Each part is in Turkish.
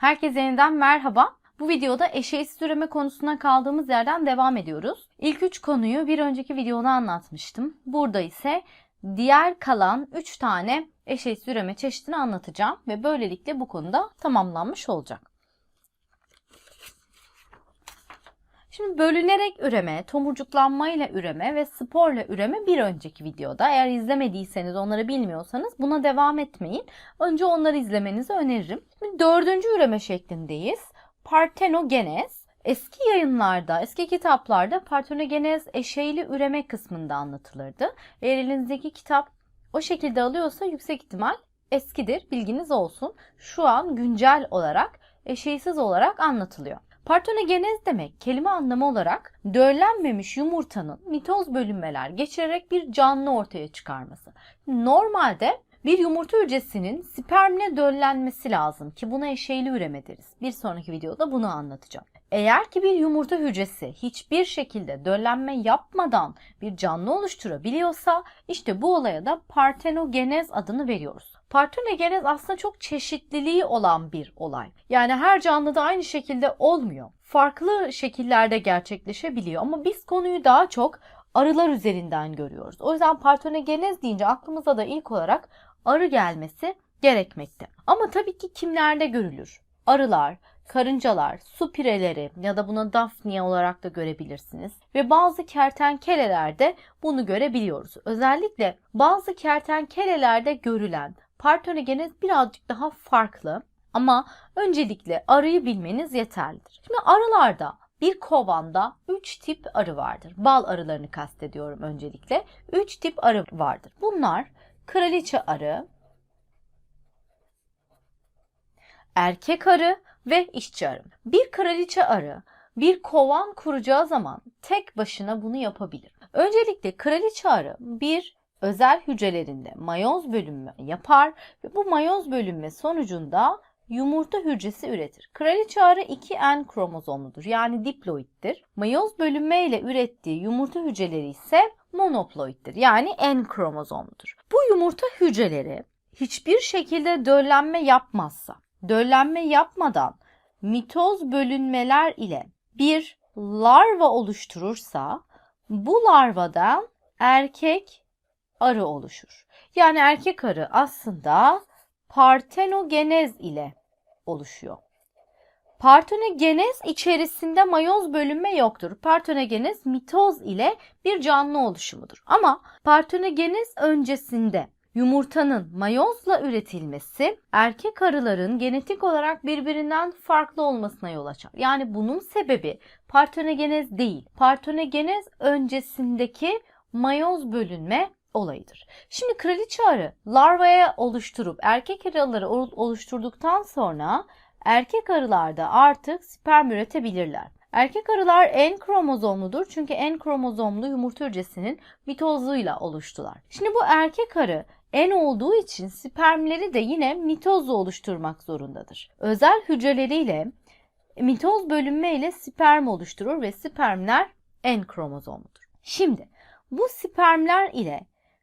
Herkese yeniden merhaba. Bu videoda eşeğsiz üreme konusuna kaldığımız yerden devam ediyoruz. İlk üç konuyu bir önceki videoda anlatmıştım. Burada ise diğer kalan 3 tane eşeğsiz üreme çeşidini anlatacağım ve böylelikle bu konuda tamamlanmış olacak. Şimdi bölünerek üreme, tomurcuklanmayla üreme ve sporla üreme bir önceki videoda. Eğer izlemediyseniz, onları bilmiyorsanız buna devam etmeyin. Önce onları izlemenizi öneririm. Şimdi dördüncü üreme şeklindeyiz. Partenogenez. Eski yayınlarda, eski kitaplarda partenogenez eşeğli üreme kısmında anlatılırdı. Eğer elinizdeki kitap o şekilde alıyorsa yüksek ihtimal eskidir. Bilginiz olsun. Şu an güncel olarak, eşeğsiz olarak anlatılıyor. Partenogenez demek kelime anlamı olarak döllenmemiş yumurtanın mitoz bölünmeler geçirerek bir canlı ortaya çıkarması. Normalde bir yumurta hücresinin spermle döllenmesi lazım ki buna eşeğli üreme deriz. Bir sonraki videoda bunu anlatacağım. Eğer ki bir yumurta hücresi hiçbir şekilde döllenme yapmadan bir canlı oluşturabiliyorsa işte bu olaya da partenogenez adını veriyoruz. Partenogenez aslında çok çeşitliliği olan bir olay. Yani her canlıda aynı şekilde olmuyor. Farklı şekillerde gerçekleşebiliyor ama biz konuyu daha çok arılar üzerinden görüyoruz. O yüzden partenogenez deyince aklımıza da ilk olarak arı gelmesi gerekmekte. Ama tabii ki kimlerde görülür? Arılar, karıncalar, su pireleri ya da buna Daphnia olarak da görebilirsiniz. Ve bazı kertenkelelerde bunu görebiliyoruz. Özellikle bazı kertenkelelerde görülen partenogenez birazcık daha farklı. Ama öncelikle arıyı bilmeniz yeterlidir. Şimdi arılarda bir kovanda 3 tip arı vardır. Bal arılarını kastediyorum öncelikle. 3 tip arı vardır. Bunlar kraliçe arı, erkek arı ve işçi arı. Bir kraliçe arı bir kovan kuracağı zaman tek başına bunu yapabilir. Öncelikle kraliçe arı bir özel hücrelerinde mayoz bölünme yapar ve bu mayoz bölünme sonucunda yumurta hücresi üretir. Kraliçe arı 2N kromozomludur yani diploittir. Mayoz bölünme ile ürettiği yumurta hücreleri ise monoploittir yani N kromozomludur. Bu yumurta hücreleri hiçbir şekilde döllenme yapmazsa, döllenme yapmadan mitoz bölünmeler ile bir larva oluşturursa bu larvadan erkek arı oluşur. Yani erkek arı aslında partenogenez ile oluşuyor. Partenogenez içerisinde mayoz bölünme yoktur. Partenogenez mitoz ile bir canlı oluşumudur. Ama partenogenez öncesinde yumurtanın mayozla üretilmesi erkek arıların genetik olarak birbirinden farklı olmasına yol açar. Yani bunun sebebi partenogenez değil. Partenogenez öncesindeki mayoz bölünme olayıdır. Şimdi kraliçe arı larvaya oluşturup erkek arıları oluşturduktan sonra erkek arılarda artık sperm üretebilirler. Erkek arılar N kromozomludur çünkü N kromozomlu yumurta hücresinin mitozuyla oluştular. Şimdi bu erkek arı N olduğu için spermleri de yine mitozla oluşturmak zorundadır. Özel hücreleriyle mitoz bölünme ile sperm oluşturur ve spermler N kromozomludur. Şimdi bu spermler ile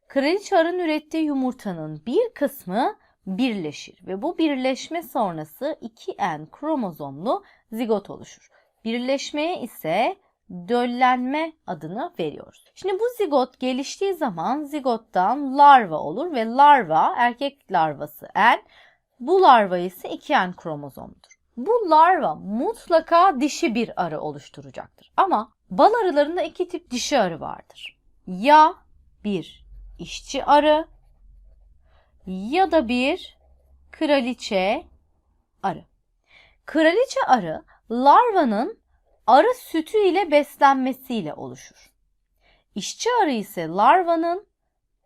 kraliçe arının ürettiği yumurtanın bir kısmı birleşir ve bu birleşme sonrası 2N kromozomlu zigot oluşur. Birleşmeye ise döllenme adını veriyoruz. Şimdi bu zigot geliştiği zaman zigottan larva olur ve larva erkek larvası N, bu larva ise 2N kromozomdur. Bu larva mutlaka dişi bir arı oluşturacaktır. Ama bal arılarında iki tip dişi arı vardır. Ya bir işçi arı ya da bir kraliçe arı. Kraliçe arı larvanın arı sütü ile beslenmesiyle oluşur. İşçi arı ise larvanın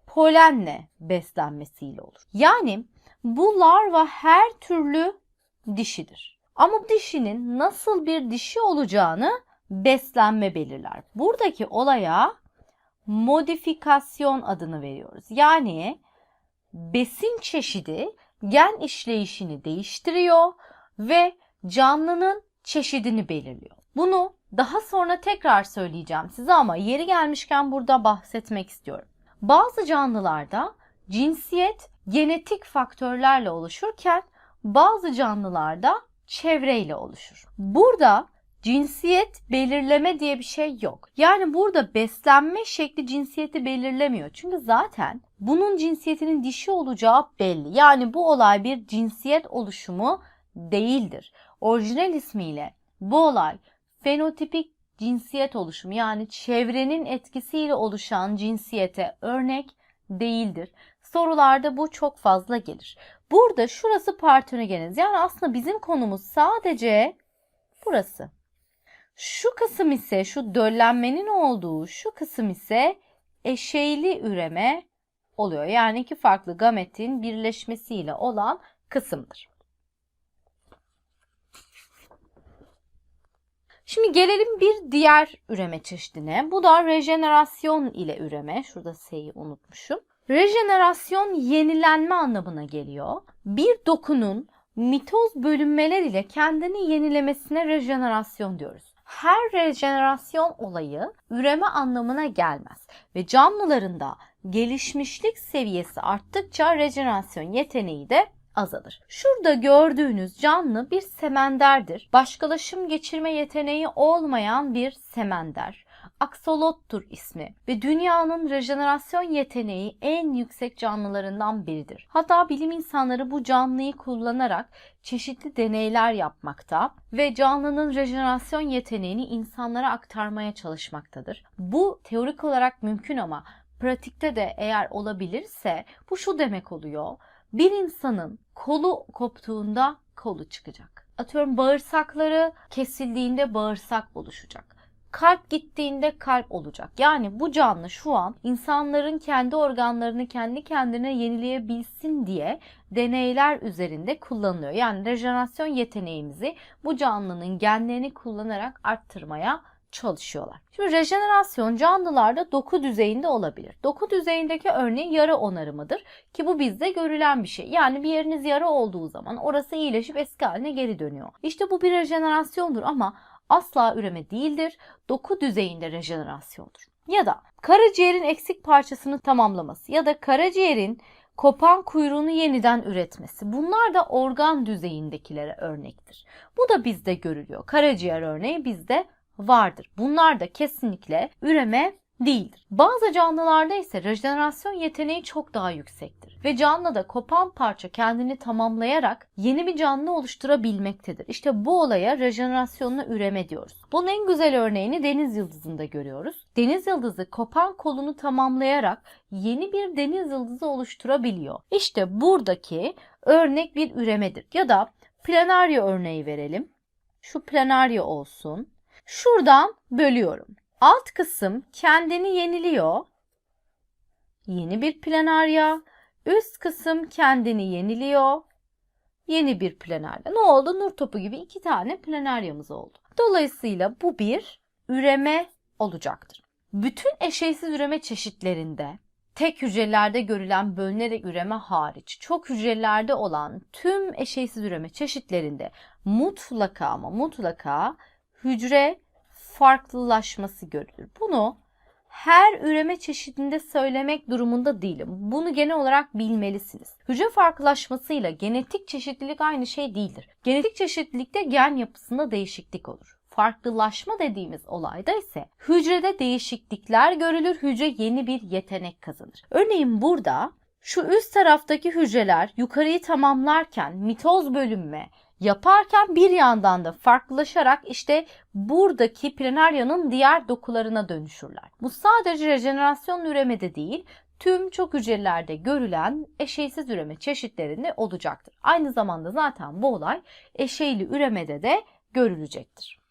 polenle beslenmesiyle olur. Yani bu larva her türlü dişidir. Ama dişinin nasıl bir dişi olacağını beslenme belirler. Buradaki olaya modifikasyon adını veriyoruz. Yani besin çeşidi gen işleyişini değiştiriyor ve canlının çeşidini belirliyor. Bunu daha sonra tekrar söyleyeceğim size ama yeri gelmişken burada bahsetmek istiyorum. Bazı canlılarda cinsiyet genetik faktörlerle oluşurken bazı canlılarda çevreyle oluşur. Burada cinsiyet belirleme diye bir şey yok. Yani burada beslenme şekli cinsiyeti belirlemiyor. Çünkü zaten bunun cinsiyetinin dişi olacağı belli. Yani bu olay bir cinsiyet oluşumu değildir. Orijinal ismiyle bu olay fenotipik cinsiyet oluşumu yani çevrenin etkisiyle oluşan cinsiyete örnek değildir. Sorularda bu çok fazla gelir. Burada şurası partenogeniz. Yani aslında bizim konumuz sadece burası. Şu kısım ise şu döllenmenin olduğu şu kısım ise eşeyli üreme oluyor. Yani iki farklı gametin birleşmesiyle olan kısımdır. Şimdi gelelim bir diğer üreme çeşidine. Bu da rejenerasyon ile üreme. Şurada S'yi unutmuşum. Rejenerasyon yenilenme anlamına geliyor. Bir dokunun mitoz bölünmeler ile kendini yenilemesine rejenerasyon diyoruz. Her rejenerasyon olayı üreme anlamına gelmez ve canlılarında gelişmişlik seviyesi arttıkça rejenerasyon yeteneği de azalır. Şurada gördüğünüz canlı bir semenderdir. Başkalaşım geçirme yeteneği olmayan bir semender. Aksolottur ismi ve dünyanın rejenerasyon yeteneği en yüksek canlılarından biridir. Hatta bilim insanları bu canlıyı kullanarak çeşitli deneyler yapmakta ve canlının rejenerasyon yeteneğini insanlara aktarmaya çalışmaktadır. Bu teorik olarak mümkün ama pratikte de eğer olabilirse bu şu demek oluyor. Bir insanın kolu koptuğunda kolu çıkacak. Atıyorum bağırsakları kesildiğinde bağırsak oluşacak. Kalp gittiğinde kalp olacak. Yani bu canlı şu an insanların kendi organlarını kendi kendine yenileyebilsin diye deneyler üzerinde kullanılıyor. Yani rejenerasyon yeteneğimizi bu canlının genlerini kullanarak arttırmaya çalışıyorlar. Şimdi rejenerasyon canlılarda doku düzeyinde olabilir. Doku düzeyindeki örneği yara onarımıdır ki bu bizde görülen bir şey. Yani bir yeriniz yara olduğu zaman orası iyileşip eski haline geri dönüyor. İşte bu bir rejenerasyondur ama asla üreme değildir. Doku düzeyinde rejenerasyondur. Ya da karaciğerin eksik parçasını tamamlaması ya da karaciğerin kopan kuyruğunu yeniden üretmesi. Bunlar da organ düzeyindekilere örnektir. Bu da bizde görülüyor. Karaciğer örneği bizde vardır. Bunlar da kesinlikle üreme değildir. Bazı canlılarda ise rejenerasyon yeteneği çok daha yüksektir ve canlıda kopan parça kendini tamamlayarak yeni bir canlı oluşturabilmektedir. İşte bu olaya rejenerasyonla üreme diyoruz. Bunun en güzel örneğini deniz yıldızında görüyoruz. Deniz yıldızı kopan kolunu tamamlayarak yeni bir deniz yıldızı oluşturabiliyor. İşte buradaki örnek bir üremedir. Ya da planaryo örneği verelim. Şu planaryo olsun. Şuradan bölüyorum. Alt kısım kendini yeniliyor. Yeni bir planarya. Üst kısım kendini yeniliyor. Yeni bir planarya. Ne oldu? Nur topu gibi iki tane planaryamız oldu. Dolayısıyla bu bir üreme olacaktır. Bütün eşeysiz üreme çeşitlerinde tek hücrelerde görülen bölünerek üreme hariç çok hücrelerde olan tüm eşeysiz üreme çeşitlerinde mutlaka ama mutlaka hücre farklılaşması görülür. Bunu her üreme çeşidinde söylemek durumunda değilim. Bunu genel olarak bilmelisiniz. Hücre farklılaşmasıyla genetik çeşitlilik aynı şey değildir. Genetik çeşitlilikte gen yapısında değişiklik olur. Farklılaşma dediğimiz olayda ise hücrede değişiklikler görülür, hücre yeni bir yetenek kazanır. Örneğin burada şu üst taraftaki hücreler yukarıyı tamamlarken mitoz bölünme, yaparken bir yandan da farklılaşarak işte buradaki planaryanın diğer dokularına dönüşürler. Bu sadece rejenerasyon üremede değil, tüm çok hücrelerde görülen eşeysiz üreme çeşitlerinde olacaktır. Aynı zamanda zaten bu olay eşeyli üremede de görülecektir.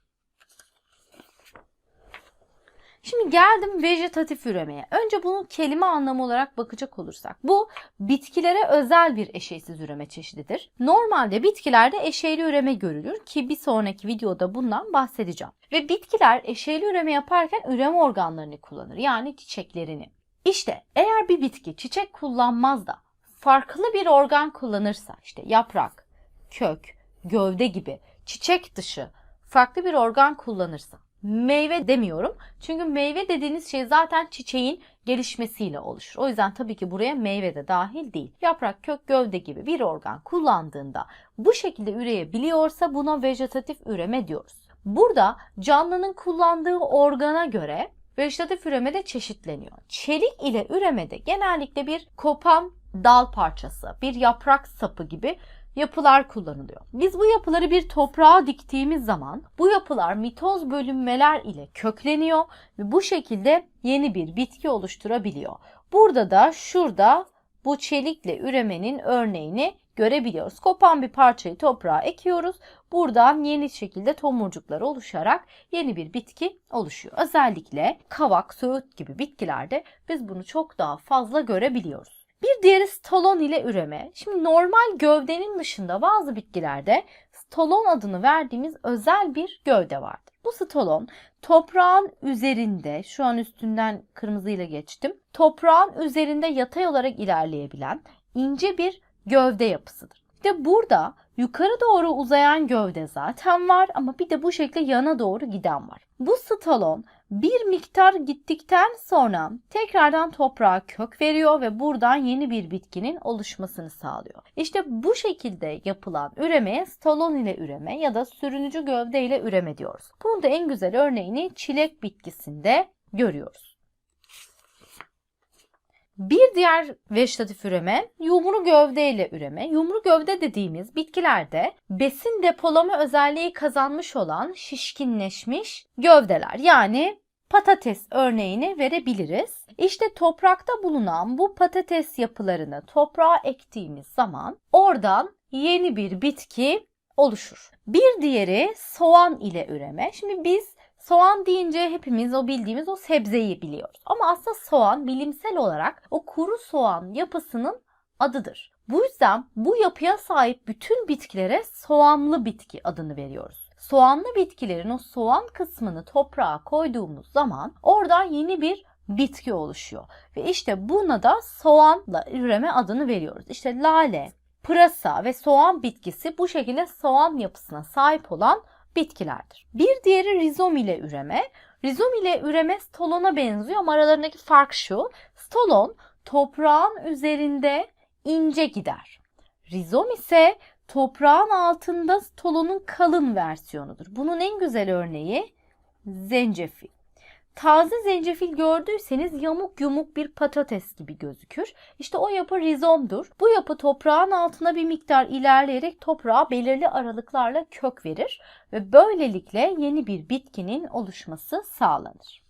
Şimdi geldim vejetatif üremeye. Önce bunu kelime anlamı olarak bakacak olursak. Bu bitkilere özel bir eşeysiz üreme çeşididir. Normalde bitkilerde eşeyli üreme görülür ki bir sonraki videoda bundan bahsedeceğim. Ve bitkiler eşeyli üreme yaparken üreme organlarını kullanır. Yani çiçeklerini. İşte eğer bir bitki çiçek kullanmaz da farklı bir organ kullanırsa işte yaprak, kök, gövde gibi çiçek dışı farklı bir organ kullanırsa meyve demiyorum. Çünkü meyve dediğiniz şey zaten çiçeğin gelişmesiyle oluşur. O yüzden tabii ki buraya meyve de dahil değil. Yaprak, kök, gövde gibi bir organ kullandığında bu şekilde üreyebiliyorsa buna vejetatif üreme diyoruz. Burada canlının kullandığı organa göre vejetatif üreme de çeşitleniyor. Çelik ile üremede genellikle bir kopan dal parçası, bir yaprak sapı gibi yapılar kullanılıyor. Biz bu yapıları bir toprağa diktiğimiz zaman bu yapılar mitoz bölünmeler ile kökleniyor ve bu şekilde yeni bir bitki oluşturabiliyor. Burada da şurada bu çelikle üremenin örneğini görebiliyoruz. Kopan bir parçayı toprağa ekiyoruz. Buradan yeni şekilde tomurcuklar oluşarak yeni bir bitki oluşuyor. Özellikle kavak, söğüt gibi bitkilerde biz bunu çok daha fazla görebiliyoruz. Bir diğeri stolon ile üreme. Şimdi normal gövdenin dışında bazı bitkilerde stolon adını verdiğimiz özel bir gövde vardır. Bu stolon toprağın üzerinde, şu an üstünden kırmızıyla geçtim. Toprağın üzerinde yatay olarak ilerleyebilen ince bir gövde yapısıdır. İşte burada yukarı doğru uzayan gövde zaten var ama bir de bu şekilde yana doğru giden var. Bu stalon bir miktar gittikten sonra tekrardan toprağa kök veriyor ve buradan yeni bir bitkinin oluşmasını sağlıyor. İşte bu şekilde yapılan üremeye stalon ile üreme ya da sürünücü gövde ile üreme diyoruz. Bunun da en güzel örneğini çilek bitkisinde görüyoruz. Bir diğer vejetatif üreme yumru gövde ile üreme. Yumru gövde dediğimiz bitkilerde besin depolama özelliği kazanmış olan şişkinleşmiş gövdeler. Yani patates örneğini verebiliriz. İşte toprakta bulunan bu patates yapılarını toprağa ektiğimiz zaman oradan yeni bir bitki oluşur. Bir diğeri soğan ile üreme. Şimdi biz Soğan deyince hepimiz o bildiğimiz o sebzeyi biliyoruz. Ama aslında soğan bilimsel olarak o kuru soğan yapısının adıdır. Bu yüzden bu yapıya sahip bütün bitkilere soğanlı bitki adını veriyoruz. Soğanlı bitkilerin o soğan kısmını toprağa koyduğumuz zaman oradan yeni bir bitki oluşuyor. Ve işte buna da soğanla üreme adını veriyoruz. İşte lale, pırasa ve soğan bitkisi bu şekilde soğan yapısına sahip olan bitkilerdir. Bir diğeri rizom ile üreme. Rizom ile üreme stolona benziyor ama aralarındaki fark şu. Stolon toprağın üzerinde ince gider. Rizom ise toprağın altında stolonun kalın versiyonudur. Bunun en güzel örneği zencefil. Taze zencefil gördüyseniz yamuk yumuk bir patates gibi gözükür. İşte o yapı rizomdur. Bu yapı toprağın altına bir miktar ilerleyerek toprağa belirli aralıklarla kök verir ve böylelikle yeni bir bitkinin oluşması sağlanır.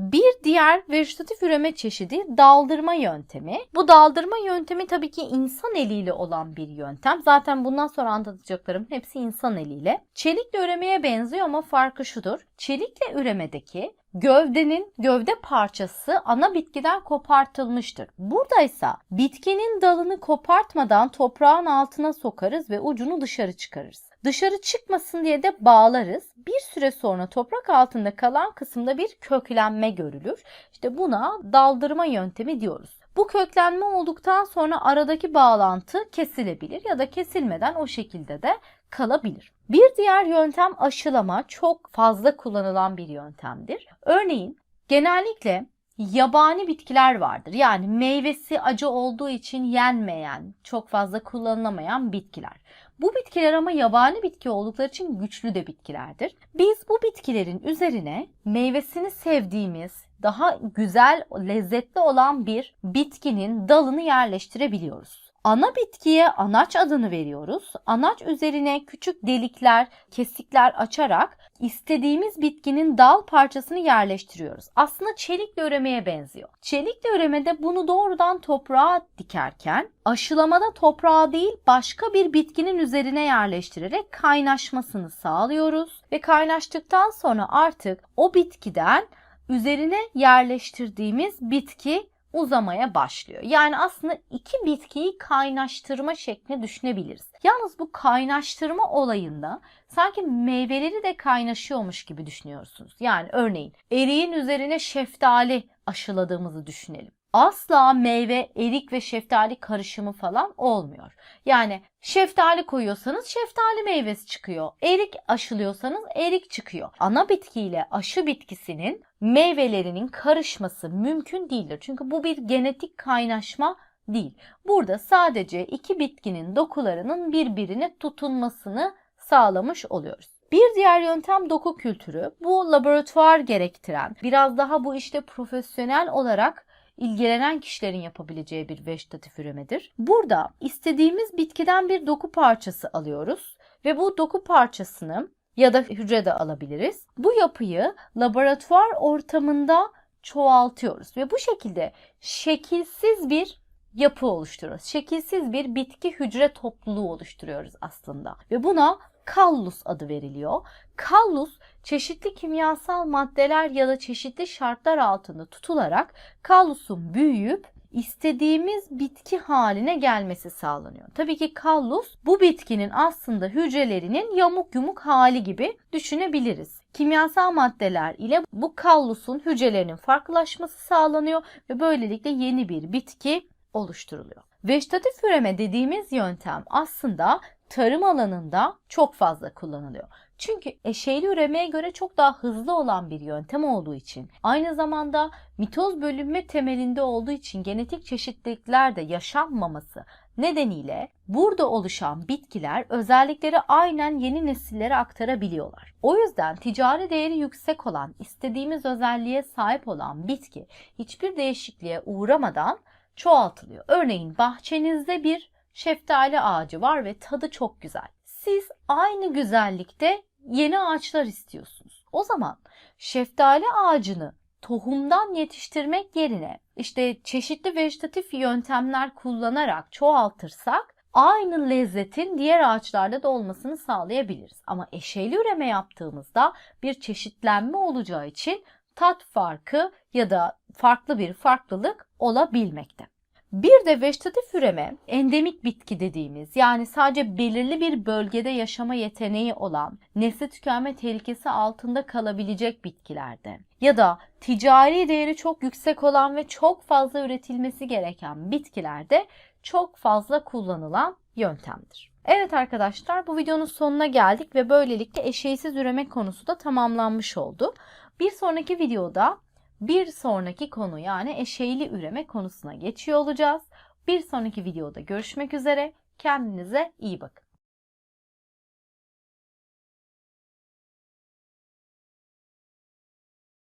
Bir diğer vejetatif üreme çeşidi daldırma yöntemi. Bu daldırma yöntemi tabii ki insan eliyle olan bir yöntem. Zaten bundan sonra anlatacaklarım hepsi insan eliyle. Çelikle üremeye benziyor ama farkı şudur. Çelikle üremedeki gövdenin gövde parçası ana bitkiden kopartılmıştır. Burada ise bitkinin dalını kopartmadan toprağın altına sokarız ve ucunu dışarı çıkarırız. Dışarı çıkmasın diye de bağlarız. Bir süre sonra toprak altında kalan kısımda bir köklenme görülür. İşte buna daldırma yöntemi diyoruz. Bu köklenme olduktan sonra aradaki bağlantı kesilebilir ya da kesilmeden o şekilde de kalabilir. Bir diğer yöntem aşılama çok fazla kullanılan bir yöntemdir. Örneğin genellikle yabani bitkiler vardır. Yani meyvesi acı olduğu için yenmeyen, çok fazla kullanılamayan bitkiler. Bu bitkiler ama yabani bitki oldukları için güçlü de bitkilerdir. Biz bu bitkilerin üzerine meyvesini sevdiğimiz, daha güzel, lezzetli olan bir bitkinin dalını yerleştirebiliyoruz. Ana bitkiye anaç adını veriyoruz. Anaç üzerine küçük delikler, kesikler açarak istediğimiz bitkinin dal parçasını yerleştiriyoruz. Aslında çelikle öremeye benziyor. Çelikle öremede bunu doğrudan toprağa dikerken aşılamada toprağa değil başka bir bitkinin üzerine yerleştirerek kaynaşmasını sağlıyoruz ve kaynaştıktan sonra artık o bitkiden üzerine yerleştirdiğimiz bitki uzamaya başlıyor. Yani aslında iki bitkiyi kaynaştırma şeklinde düşünebiliriz. Yalnız bu kaynaştırma olayında sanki meyveleri de kaynaşıyormuş gibi düşünüyorsunuz. Yani örneğin eriğin üzerine şeftali aşıladığımızı düşünelim. Asla meyve, erik ve şeftali karışımı falan olmuyor. Yani şeftali koyuyorsanız şeftali meyvesi çıkıyor. Erik aşılıyorsanız erik çıkıyor. Ana bitkiyle aşı bitkisinin meyvelerinin karışması mümkün değildir. Çünkü bu bir genetik kaynaşma değil. Burada sadece iki bitkinin dokularının birbirine tutunmasını sağlamış oluyoruz. Bir diğer yöntem doku kültürü. Bu laboratuvar gerektiren, biraz daha bu işte profesyonel olarak ilgilenen kişilerin yapabileceği bir vejetatif üremedir. Burada istediğimiz bitkiden bir doku parçası alıyoruz ve bu doku parçasını ya da hücrede alabiliriz. Bu yapıyı laboratuvar ortamında çoğaltıyoruz ve bu şekilde şekilsiz bir yapı oluşturuyoruz. Şekilsiz bir bitki hücre topluluğu oluşturuyoruz aslında. Ve buna kallus adı veriliyor. Kallus çeşitli kimyasal maddeler ya da çeşitli şartlar altında tutularak kallusun büyüyüp istediğimiz bitki haline gelmesi sağlanıyor. Tabii ki kallus bu bitkinin aslında hücrelerinin yamuk yumuk hali gibi düşünebiliriz. Kimyasal maddeler ile bu kallusun hücrelerinin farklılaşması sağlanıyor ve böylelikle yeni bir bitki oluşturuluyor. Vejetatif üreme dediğimiz yöntem aslında tarım alanında çok fazla kullanılıyor. Çünkü eşeyli üremeye göre çok daha hızlı olan bir yöntem olduğu için aynı zamanda mitoz bölünme temelinde olduğu için genetik çeşitlilikler de yaşanmaması nedeniyle burada oluşan bitkiler özellikleri aynen yeni nesillere aktarabiliyorlar. O yüzden ticari değeri yüksek olan, istediğimiz özelliğe sahip olan bitki hiçbir değişikliğe uğramadan çoğaltılıyor. Örneğin bahçenizde bir şeftali ağacı var ve tadı çok güzel. Siz aynı güzellikte yeni ağaçlar istiyorsunuz. O zaman şeftali ağacını tohumdan yetiştirmek yerine işte çeşitli vejetatif yöntemler kullanarak çoğaltırsak aynı lezzetin diğer ağaçlarda da olmasını sağlayabiliriz. Ama eşeyli üreme yaptığımızda bir çeşitlenme olacağı için tat farkı ya da farklı bir farklılık olabilmekte. Bir de vejetatif üreme endemik bitki dediğimiz yani sadece belirli bir bölgede yaşama yeteneği olan nesli tükenme tehlikesi altında kalabilecek bitkilerde ya da ticari değeri çok yüksek olan ve çok fazla üretilmesi gereken bitkilerde çok fazla kullanılan yöntemdir. Evet arkadaşlar bu videonun sonuna geldik ve böylelikle eşeğsiz üreme konusu da tamamlanmış oldu. Bir sonraki videoda bir sonraki konu yani eşeğli üreme konusuna geçiyor olacağız. Bir sonraki videoda görüşmek üzere. Kendinize iyi bakın.